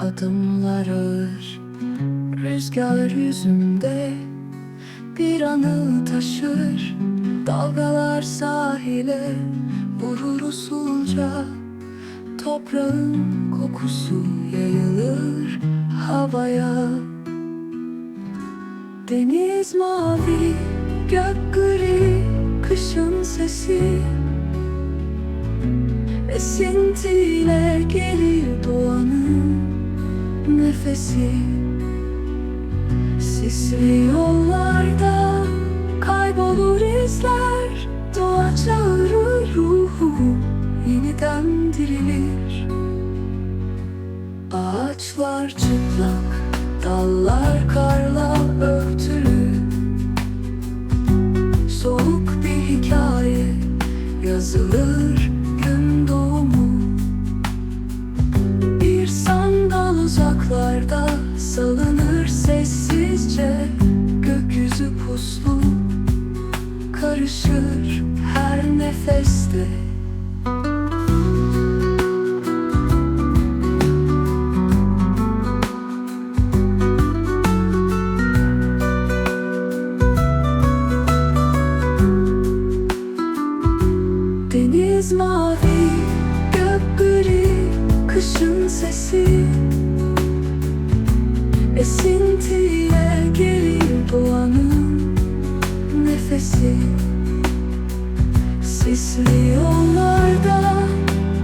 Adımlar ağır. Rüzgar yüzümde bir anı taşır. Dalgalar sahile vurur usulca. Toprağın kokusu yayılır havaya. Deniz mavi, gök gri, kışın sesi. Esintiyle gelir doğanın nefesi. Sisli yollarda kaybolur izler. Doğa çağırır ruhu yeniden dirilir. Ağaçlar çıplak, dallar karla örtülü. Soğuk bir hikaye yazılır uzaklarda salınır sessizce Gökyüzü puslu karışır her nefeste. Deniz mavi, gök gri, kışın sesi Esintiyle gelir doğanın nefesi. Sisli yollarda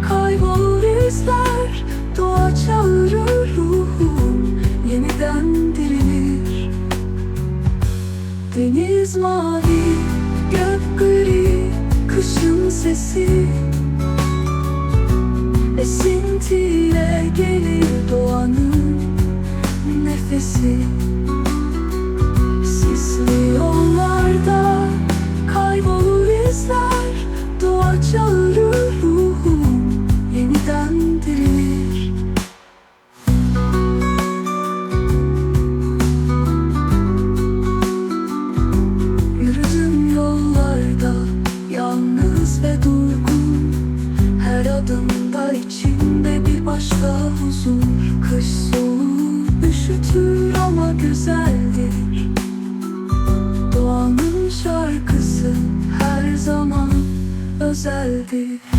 kaybolur izler Doğa çağırır ruhum yeniden dirilir Deniz mavi, gök gri, kışın sesi. Esintiyle gelir ve durgun Her adımda içimde bir başka huzur. Kış soğuğu üşütür ama güzeldir. Doğanın şarkısı her zaman özeldir